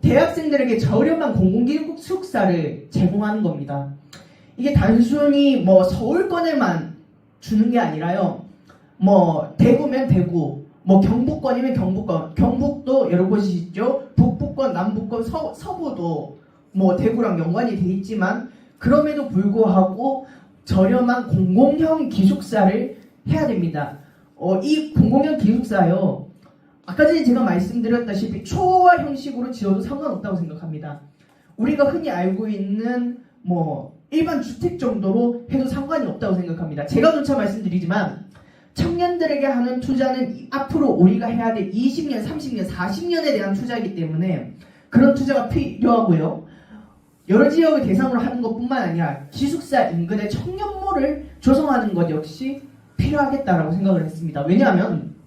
대학생들에게 저렴한 공공기숙사를 제공하는 겁니다. 이게 단순히 뭐 서울권에만 주는 게 아니라요. 뭐 대구면 대구, 뭐 경북권이면 경북권, 경북도 여러 곳이 있죠. 북부권, 남부권, 서, 서부도 뭐 대구랑 연관이 돼 있지만 그럼에도 불구하고 저렴한 공공형 기숙사를 해야 됩니다. 어, 이 공공형 기숙사요. 아까 전에 제가 말씀드렸다시피 초호화 형식으로 지어도 상관없다고 생각합니다. 우리가 흔히 알고 있는 뭐 일반 주택 정도로 해도 상관이 없다고 생각합니다. 제가 조차 말씀드리지만 청년들에게 하는 투자는 이- 앞으로 우리가 해야 될 20년, 30년, 40년에 대한 투자이기 때문에 그런 투자가 필요하고요. 여러 지역을 대상으로 하는 것뿐만 아니라 기숙사 인근의 청년몰을 조성하는 것 역시 필요하겠다라고 생각을 했습니다. 왜냐하면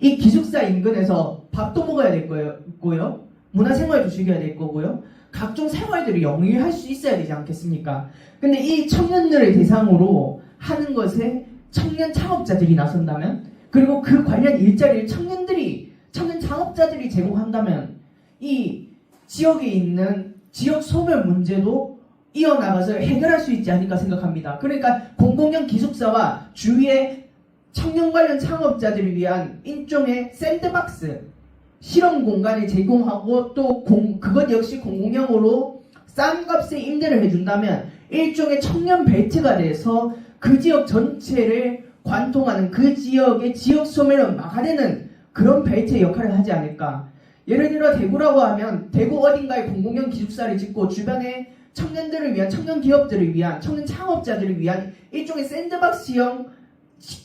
이 기숙사 인근에서 밥도 먹어야 될 거예요, 고요. 문화생활도 즐겨야 될 거고요. 각종 생활들을 영위할 수 있어야 되지 않겠습니까? 근데 이 청년들을 대상으로 하는 것에 청년 창업자들이 나선다면 그리고 그 관련 일자리를 청년들이 청년 창업자들이 제공한다면 이 지역에 있는 지역 소멸 문제도 이어나가서 해결할 수 있지 않을까 생각합니다. 그러니까 공공형 기숙사와 주위에 청년 관련 창업자들을 위한 일종의 샌드박스 실험 공간을 제공하고 또 공- 그것 역시 공공형으로 싼 값에 임대를 해준다면 일종의 청년 벨트가 돼서 그 지역 전체를 관통하는 그 지역의 지역 소멸을 막아내는 그런 벨트의 역할을 하지 않을까. 예를 들어 대구라고 하면 대구 어딘가에 공공형 기숙사를 짓고 주변에 청년들을 위한 청년 기업들을 위한 청년 창업자들을 위한 일종의 샌드박스형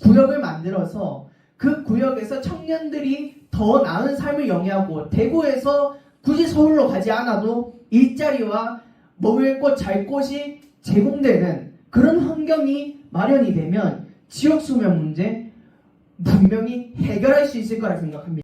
구역을 만들어서 그 구역에서 청년들이 더 나은 삶을 영위하고 대구에서 굳이 서울로 가지 않아도 일자리와 먹을 곳, 잘 곳이 제공되는 그런 환경이 마련이 되면 지역 소멸 문제 분명히 해결할 수 있을 거라 생각합니다.